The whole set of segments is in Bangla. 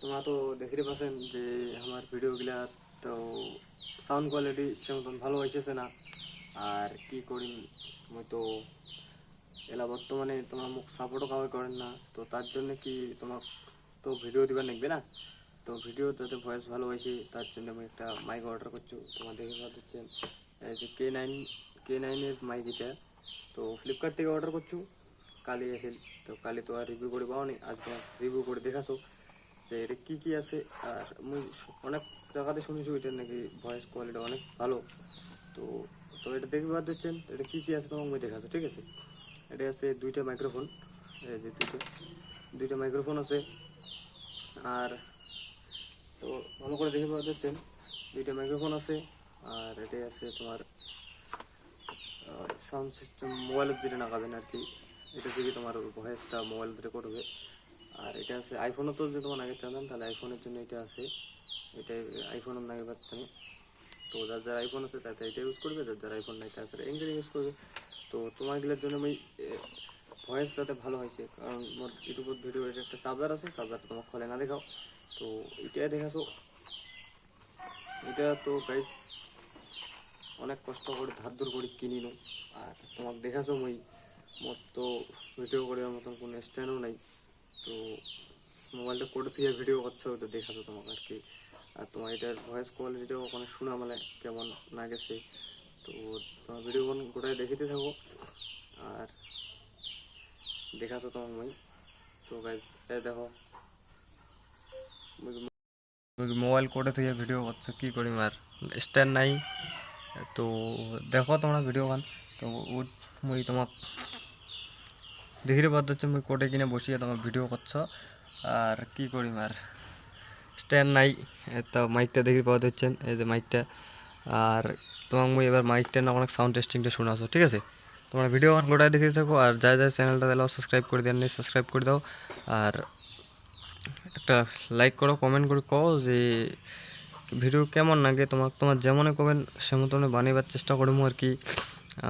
তোমরা তো দেখতে পাচ্ছেন যে আমার ভিডিওগুলা তো সাউন্ড কোয়ালিটি সে মতন ভালো হয়েছে না। আর কি করি মই তো এলা বর্তমানে তোমরা মোক সাপোর্টও কাউকে করেন না। তো তার জন্য কি তোমার তো ভিডিও দিবার লাগবে না? তো ভিডিও যাতে ভয়েস ভালো হয়েছে তার জন্য আমি একটা মাইক অর্ডার করছি। তোমার দেখে পাচ্ছেন যে কে নাইন কে নাইনের মাইক এটা। তো ফ্লিপকার্ট থেকে অর্ডার করছু। কালি এসে, তো কালি তো আর রিভিউ করে পাওনি। আজকে রিভিউ করে দেখাছো। যে এটা কি কি আছে? আর মুই অনেক জায়গাতে শুনেছি এটা নাকি ভয়েস কোয়ালিটি অনেক ভালো। তো তো এটা দেখতে পাচ্ছেন এটা কী কী আছে তোমাকে মুই দেখাচ্ছি, ঠিক আছে? এটা আছে দুইটা মাইক্রোফোন এই যে দুইটা দুইটা মাইক্রোফোন আছে। আর, তো ভালো করে দেখে পাওয়া যাচ্ছেন দুইটা মাইক্রোফোন আছে। আর এটাই আছে তোমার সাউন্ড সিস্টেম মোবাইলের যেটা লাগাবেন আর কি। এটা থেকে তোমার ভয়েসটা মোবাইল রেকর্ড হবে। এটা আছে আইফোনও তো যদি তোমার আগে চালান, তাহলে আইফোনের জন্য এটা আছে। এটা আইফোনের নাগে পাচ্ছেন তো যার যার আইফোন আছে তাতে এটা ইউজ করবে, যার যার আইফোন নাই তাছাড়া এঙ্গেল ইউজ করবে। তো তোমারগুলোর জন্য আমি ভয়েস যাতে ভালো হয়েছে কারণ মোর ইউটিউবের ভিডিও একটা চার্জার আছে চার্জারটা তোমার খোলে না দেখাও। তো এটা দেখাছো। এটা তো গাইস অনেক কষ্ট করে ধার ধর করে কিনিনো আর তোমাক দেখাছো মই, মোর তো ভিডিও করার মতন কোনো স্ট্যান্ডও নাই। তো মোবাইলটা করে থেকে ভিডিও করছে, ওটা দেখাতো তোমাকে আর কি। আর তোমার এটার ভয়েস কোয়ালিটিটাও ওখানে শোনা মানে কেমন না গেছে। তো তোমার ভিডিও কোন গোটাই দেখিতে থাকো। আর দেখাছো তোমার মই তো গাইজ এ দেখো। মোবাইল করে থেকে ভিডিও করছ, কি করি মার স্ট্যান্ড নাই। তো দেখো তোমরা ভিডিও গান তো ও মুই দেখিতে পাচ্ছ হচ্ছে মুই কোটে কিনে বসিয়ে তোমার ভিডিও করছ। আর কি করি মার স্ট্যান্ড নাই তো মাইকটা দেখি পাওয়া যাচ্ছেন এই যে মাইকটা আর তোমার মুই এবার মাইকটা না অনেক সাউন্ড টেস্টিংটা শোনাছো ঠিক আছে? তোমরা ভিডিও গান গোটায় দেখে থাকো, আর যা যা চ্যানেলটা দিলে সাবস্ক্রাইব করে দেন সাবস্ক্রাইব করে দাও, আর একটা লাইক করো কমেন্ট করে কও যে ভিডিও কেমন লাগে তোমার তোমার যেমনে কমেন্ট সে মতনে বানিবার চেষ্টা করব আর কি।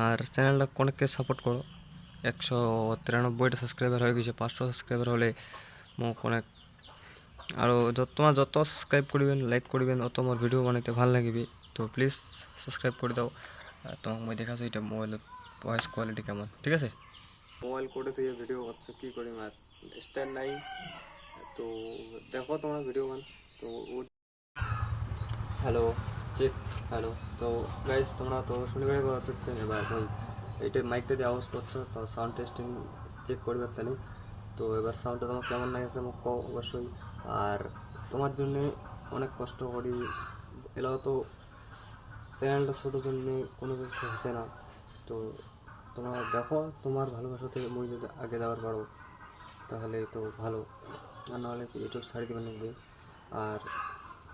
আর চ্যানেলটা অনেককে সাপোর্ট করো। একশো তিরানব্বইটা সাবস্ক্রাইবার হয়ে গেছে, পাঁচশো সাবস্ক্রাইবার হলে মোক অনেক আৰু যত তোমাৰ যত সাবস্ক্রাইব কৰিবেন লাইক কৰিবেন অত মোৰ ভিডিঅ' বনাইতে ভালো লাগিব। তো প্লিজ সাবস্ক্রাইব কৰি দাও। তোমাক মই দেখাছো এটা মোবাইলত ভয়েস কোয়ালিটি কেমন, ঠিক আছে? মোবাইল করে তুই ভিডিও করছ কি করি আর স্ট্যান্ড নাই। তো দেখো তোমরা ভিডিও গান তো হ্যালো চেক হ্যালো তো গাইস তোমরা তো শনিবারে কথা হচ্ছে, এবার এইটা মাইকটা দিয়ে আওয়াজ করছ, তো সাউন্ড টেস্টিং চেক করবে তাহলে তো এবার সাউন্ডটা তোমার কেমন লাগেছে মোক কও অবশ্যই। আর তোমার জন্যে অনেক কষ্ট করি, এলাও তো চ্যানেলটা ছোটোর জন্যে কোনো কিছু হচ্ছে না। তো তোমরা দেখো, তোমার ভালোবাসা থেকে মই যদি আগে যাওয়ার পারো, তাহলে তো ভালো। আর নাহলে ইউটিউব ছাড়ি দিবেন লাগবে আর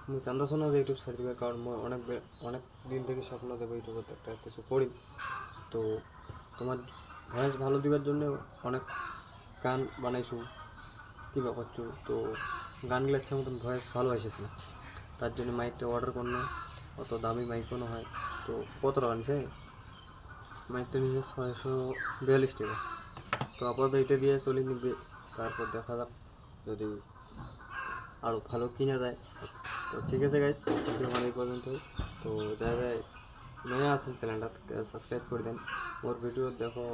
আমি চান্দাছো না যে ইউটিউব ছাড়ি দিবে, কারণ মই অনেক অনেক দিন থেকে স্বপ্ন দেবো ইউটিউবে একটা কিছু করি। তো তোমার ভয়েস ভালো দিবার জন্য অনেক গান বানাইছো। কিবা করছ? তো গানগুলো ইচ্ছা মতন ভয়েস ভালো এসেছে না। তার জন্য মাইকটা অর্ডার করল, অত দামি মাইকও না হয় তো কত টাকা নিছে মাইকটা নিয়ে ছয়শো বিয়াল্লিশ টাকা। তো আপাতত এটা দিয়ে চলে নিবে, তারপর দেখা যাক যদি আরও ভালো কিনা যায়। তো ঠিক আছে গাইজ এই পর্যন্তই। তো যারা নয়া আছেন চ্যানেলটা সাবস্ক্রাইব করে দেন। ওর ভিডিও দেখো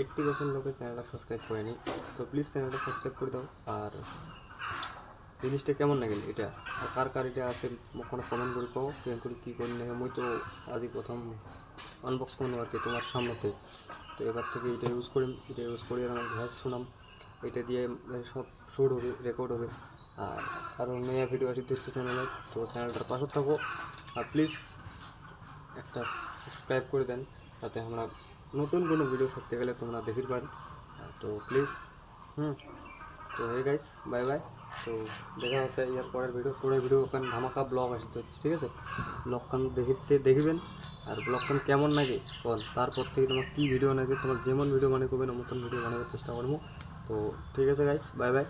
এইট্টি পার্সেন্ট লোকের চ্যানেলটা সাবস্ক্রাইব করেনি তো প্লিজ চ্যানেলটা সাবস্ক্রাইব করে দাও। আর জিনিসটা কেমন লাগে এটা? আর কার কার এটা আছে কোনো কমেন্ট করে কও কেন করে কী করি না মুই তো আজই প্রথম আনবক্স করব আর কি তোমার সামনেতে। তো এবার থেকে এটা ইউজ করি, এটা ইউজ করি আর আমার ভয়েস শুনাম এটা দিয়ে সব শুট হবে রেকর্ড হবে। আর আরও নয়া ভিডিও আসি দেখতে চ্যানেলে তো চ্যানেলটার পাশে থাকো। আর প্লিজ একটা সাবস্ক্রাইব করে দেন যাতে আমরা নতুন কোনো ভিডিও ছাড়তে গেলে তোমরা দেখির পার। তো প্লিজ হুম, তো হে গাইস বাই বাই তো দেখা হচ্ছে ইয়ার পরের ভিডিও পরের ভিডিও ওখানে ধামাকা ব্লগ আসতে হচ্ছে ঠিক আছে? ব্লগখান দেখিতে দেখিবেন, আর ব্লগখান কেমন লাগে বল, তারপর থেকে তোমার কী ভিডিও লাগে তোমার যেমন ভিডিও বানিয়ে করবেন মতন ভিডিও বানাবার চেষ্টা করব। তো ঠিক আছে গাইস বাই বাই